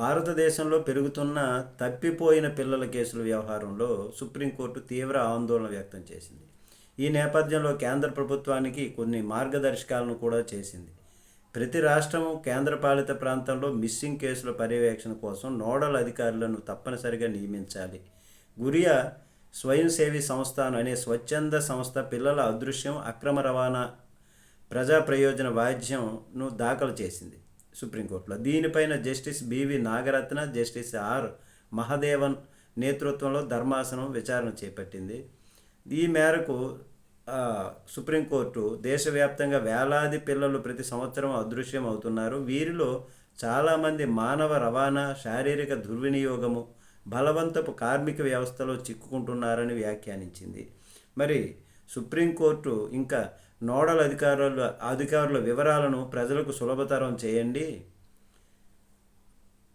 భారతదేశంలో పెరుగుతున్న తప్పిపోయిన పిల్లల కేసుల వ్యవహారంలో సుప్రీంకోర్టు తీవ్ర ఆందోళన వ్యక్తం చేసింది. ఈ నేపథ్యంలో కేంద్ర ప్రభుత్వానికి కొన్ని మార్గదర్శకాలను కూడా చేసింది. ప్రతి రాష్ట్రము కేంద్రపాలిత ప్రాంతంలో మిస్సింగ్ కేసుల పర్యవేక్షణ కోసం నోడల్ అధికారులను తప్పనిసరిగా నియమించాలి. గురియా స్వయం సేవీ సంస్థాన్ అనే స్వచ్ఛంద సంస్థ పిల్లల అదృశ్యం అక్రమ రవాణా ప్రజా ప్రయోజన వాయిద్యంను దాఖలు చేసింది. సుప్రీంకోర్టులో. దీనిపైన justice B V Nagarathna justice R Mahadevan నేతృత్వంలో ధర్మాసనం విచారణ చేపట్టింది. ఈ మేరకు సుప్రీంకోర్టు దేశవ్యాప్తంగా వేలాది పిల్లలు ప్రతి సంవత్సరం అదృశ్యం అవుతున్నారు వీరిలో చాలామంది మానవ రవాణా శారీరక దుర్వినియోగము బలవంతపు కార్మిక వ్యవస్థలో చిక్కుకుంటున్నారని వ్యాఖ్యానించింది. మరి సుప్రీంకోర్టు ఇంకా నోడల్ అధికారుల అధికారుల వివరాలను ప్రజలకు సులభతరం చేయండి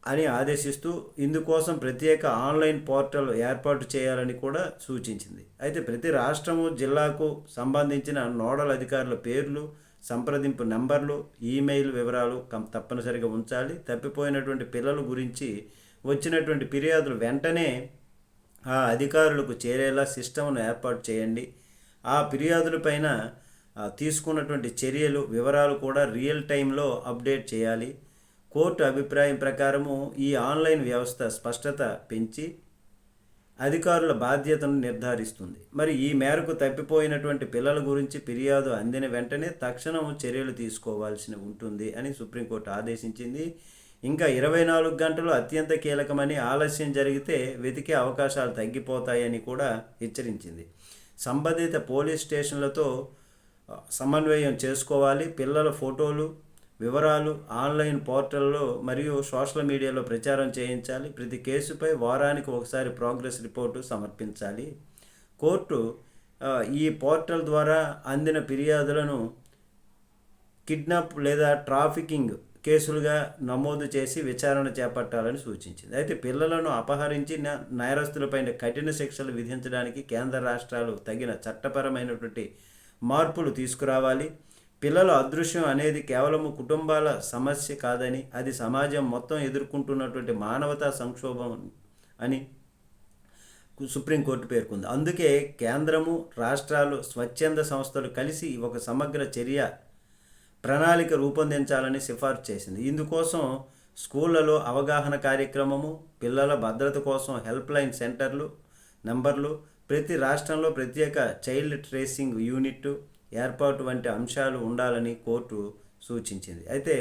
అని ఆదేశిస్తూ ఇందుకోసం ప్రత్యేక ఆన్లైన్ పోర్టల్ ఏర్పాటు చేయాలని కూడా సూచించింది. అయితే ప్రతి రాష్ట్రము జిల్లాకు సంబంధించిన నోడల్ అధికారుల పేర్లు సంప్రదింపు నంబర్లు ఈమెయిల్ వివరాలు కం తప్పనిసరిగా ఉంచాలి. తప్పిపోయినటువంటి పిల్లల గురించి వచ్చినటువంటి ఫిర్యాదులు వెంటనే ఆ అధికారులకు చేరేలా సిస్టమ్ను ఏర్పాటు చేయండి. ఆ ఫిర్యాదులపైన పైన తీసుకున్నటువంటి చర్యలు వివరాలు కూడా రియల్ టైంలో అప్డేట్ చేయాలి. కోర్టు అభిప్రాయం ప్రకారము ఈ ఆన్లైన్ వ్యవస్థ స్పష్టత పెంచి అధికారుల బాధ్యతను నిర్ధారిస్తుంది. మరి ఈ మేరకు తప్పిపోయినటువంటి పిల్లల గురించి ఫిర్యాదు అందిన వెంటనే తక్షణం చర్యలు తీసుకోవాల్సి ఉంటుంది అని సుప్రీంకోర్టు ఆదేశించింది. ఇంకా ఇరవై నాలుగు గంటలు అత్యంత కీలకమని ఆలస్యం జరిగితే వెతికే అవకాశాలు తగ్గిపోతాయని కూడా హెచ్చరించింది. సంబంధిత పోలీస్ స్టేషన్లతో సమన్వయం చేసుకోవాలి. పిల్లల ఫోటోలు వివరాలు ఆన్లైన్ పోర్టల్లో మరియు సోషల్ మీడియాలో ప్రచారం చేయించాలి. ప్రతి కేసుపై వారానికి ఒకసారి ప్రోగ్రెస్ రిపోర్టు సమర్పించాలి. కోర్టు ఈ పోర్టల్ ద్వారా అందిన ఫిర్యాదులను కిడ్నాప్ లేదా ట్రాఫికింగ్ కేసులుగా నమోదు చేసి విచారణ చేపట్టాలని సూచించింది. అయితే పిల్లలను అపహరించి నేరస్తులపైన కఠిన శిక్షలు విధించడానికి కేంద్ర రాష్ట్రాలు తగిన చట్టపరమైనటువంటి మార్పులు తీసుకురావాలి. పిల్లల అదృశ్యం అనేది కేవలం కుటుంబాల సమస్య కాదని అది సమాజం మొత్తం ఎదుర్కొంటున్నటువంటి మానవతా సంక్షోభం అని సుప్రీంకోర్టు పేర్కొంది. అందుకే కేంద్రము రాష్ట్రాలు స్వచ్ఛంద సంస్థలు కలిసి ఒక సమగ్ర చర్య ప్రణాళిక రూపొందించాలని సిఫార్సు చేసింది. ఇందుకోసం స్కూళ్ళలో అవగాహన కార్యక్రమము పిల్లల భద్రత కోసం హెల్ప్ లైన్ సెంటర్లు నెంబర్లు ప్రతి రాష్ట్రంలో ప్రత్యేక చైల్డ్ ట్రేసింగ్ యూనిట్ ఏర్పాటు వంటి అంశాలు ఉండాలని కోర్టు సూచించింది. అయితే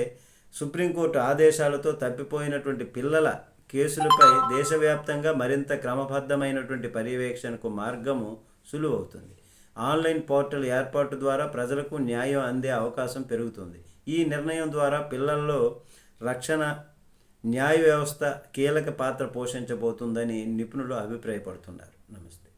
సుప్రీంకోర్టు ఆదేశాలతో తప్పిపోయినటువంటి పిల్లల కేసులపై దేశవ్యాప్తంగా మరింత క్రమబద్ధమైనటువంటి పర్యవేక్షణకు మార్గము సులువవుతుంది. ఆన్లైన్ పోర్టల్ ఏర్పాటు ద్వారా ప్రజలకు న్యాయం అందే అవకాశం పెరుగుతుంది. ఈ నిర్ణయం ద్వారా పిల్లల్లో రక్షణ న్యాయ వ్యవస్థ కీలక పాత్ర పోషించబోతుందని నిపుణులు అభిప్రాయపడుతున్నారు. నమస్తే.